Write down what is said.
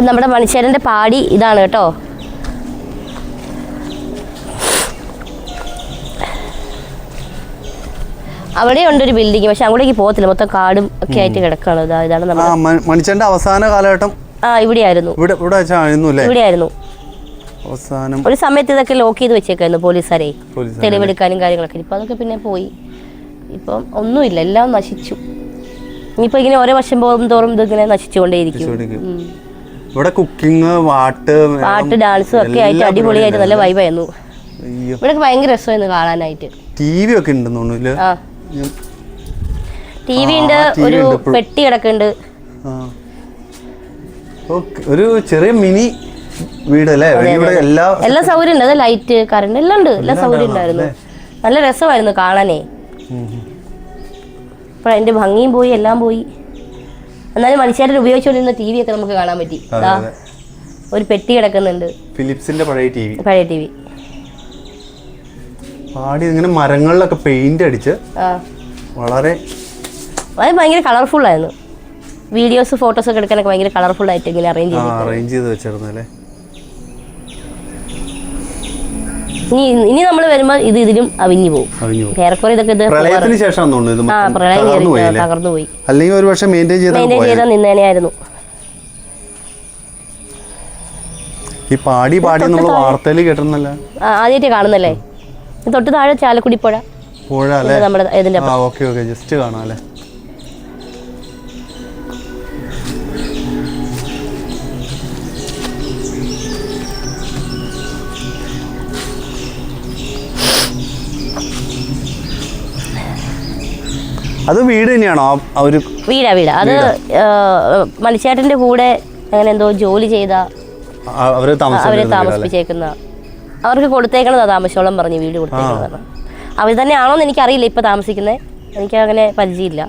അപ്പം നമ്മുടെ മണിച്ചേരന്റെ പാടി ഇതാണ് കേട്ടോ. അവിടെ ഉണ്ട് ഒരു ബിൽഡിങ് പക്ഷെ അങ്ങോട്ടേക്ക് പോകത്തില്ല. മൊത്തം കാടും ഒക്കെ ആയിട്ട് കിടക്കുകയാണ് ഇതാ ഇതാണ് നമ്മുടെ മ- മണിച്ചന്റെ അവസാന കാലഘട്ടം ആ ഇവിടെയായിരുന്നു. ഇവിടെ ഇവിടെ ഇവിടെയായിരുന്നു. അവസാനം. ഒരു സമയത്ത് ഇതൊക്കെ ലോക്ക് ചെയ്ത് വെച്ചേക്കായിരുന്നു പോലീസുകാരെ തെളിവെടുക്കാനും കാര്യങ്ങളൊക്കെ. ഇപ്പൊ അതൊക്കെ പിന്നെ പോയി. ഇപ്പം ഒന്നുമില്ല എല്ലാം നശിച്ചു. ഇനിയിപ്പോ ഇങ്ങനെ ഓരോ വർഷം പോകും തോറും ഇതിങ്ങനെ നശിച്ചുകൊണ്ടേയിരിക്കും. ഇവിടെ കുക്കിംഗ് പാട്ട് പാട്ട് ഡാൻസും ഒക്കെ ആയിട്ട് അടിപൊളിയായിട്ട് നല്ല വൈബായിരുന്നു ഇവിടെയൊക്കെ ഭയങ്കര രസമായിരുന്നു കാണാനായിട്ട്. ടി വി ഒക്കെ ഉണ്ടെന്ന് തോന്നുന്നു ആ. ടി വി ഉണ്ട് ഒരു പെട്ടി കിടക്കുന്നുണ്ട്. ഒരു ചെറിയ മിനി വീട് അല്ലേ ഇവിടെ എല്ലാ എല്ലാ സൗകര്യം ഉണ്ട്. ലൈറ്റ് കറണ്ട് എല്ലാം ഉണ്ട്. എല്ലാ സൗകര്യം ഉണ്ടായിരുന്നു. നല്ല രസമായിരുന്നു കാണാനേ. അപ്പൊ അതിന്റെ ഭംഗിയും പോയി എല്ലാം പോയി. എന്നാലും മനുഷ്യരുടെ ഉപയോഗിച്ചുകൊണ്ടിരുന്ന ടി വി ഒക്കെ നമുക്ക് കാണാൻ പറ്റി. ദാ, ഒരു പെട്ടി കിടക്കുന്നുണ്ട്. ഫിലിപ്സിന്റെ പഴയ ടി വി പഴയ ടി വി പാടി ഇങ്ങനെ മരങ്ങളിലൊക്കെ പെയിന്റ് അടിച്ച് ആ. വളരെ അത് ഭയങ്കര കളർഫുൾ ആയിരുന്നു. വീഡിയോസ് ഫോട്ടോസ് ഒക്കെ എടുക്കാനൊക്കെ ഭയങ്കര കളർഫുൾ ആയിട്ട് ഇങ്ങനെ അറേഞ്ച് ചെയ്തു അറേഞ്ച് ചെയ്ത് വെച്ചിരുന്നു അല്ലേ ഇനി ഇനി നമ്മൾ വരുമ്പോൾ ഇത് ഇതിലും അവിഞ്ഞു പോകും. ഏറെക്കുറെ ഇതൊക്കെ ഇത് പ്രളയത്തിന് ശേഷം ആ പ്രളയം തകർന്നു പോയി അല്ലെങ്കിൽ ഒരു പക്ഷെ മെയിന്റെയിൻ ചെയ്താൽ മെയിന്റെയിൻ ചെയ്താൽ നിന്നേനെയായിരുന്നു. ഈ പാടി പാടി നമ്മൾ വാർത്തയിൽ കേട്ടിരുന്നല്ല? ആദ്യമായിട്ട് കാണുന്നല്ലേ? തൊട്ട് താഴെ ചാലക്കുടി പുഴ. പുഴ അല്ലേ? നമ്മുടെ ഇതിന്റെ ആ ഓക്കെ ഓക്കെ. ജസ്റ്റ് കാണാം അല്ലേ? അത് വീട് തന്നെയാണോ? ഒരു വീടാ വീടാ. അത് മണിച്ചേട്ടന്റെ കൂടെ അങ്ങനെ എന്തോ ജോലി ചെയ്ത അവർ അവരെ താമസിപ്പിച്ചേക്കുന്ന. അവർക്ക് കൊടുത്തേക്കണതാ താമസോളം പറഞ്ഞ് വീട് കൊടുത്തേക്കണതാണ് അവർ തന്നെയാണോന്ന് എനിക്ക് അറിയില്ല ഇപ്പൊ താമസിക്കുന്നത് എനിക്ക് അങ്ങനെ പരിചയമില്ല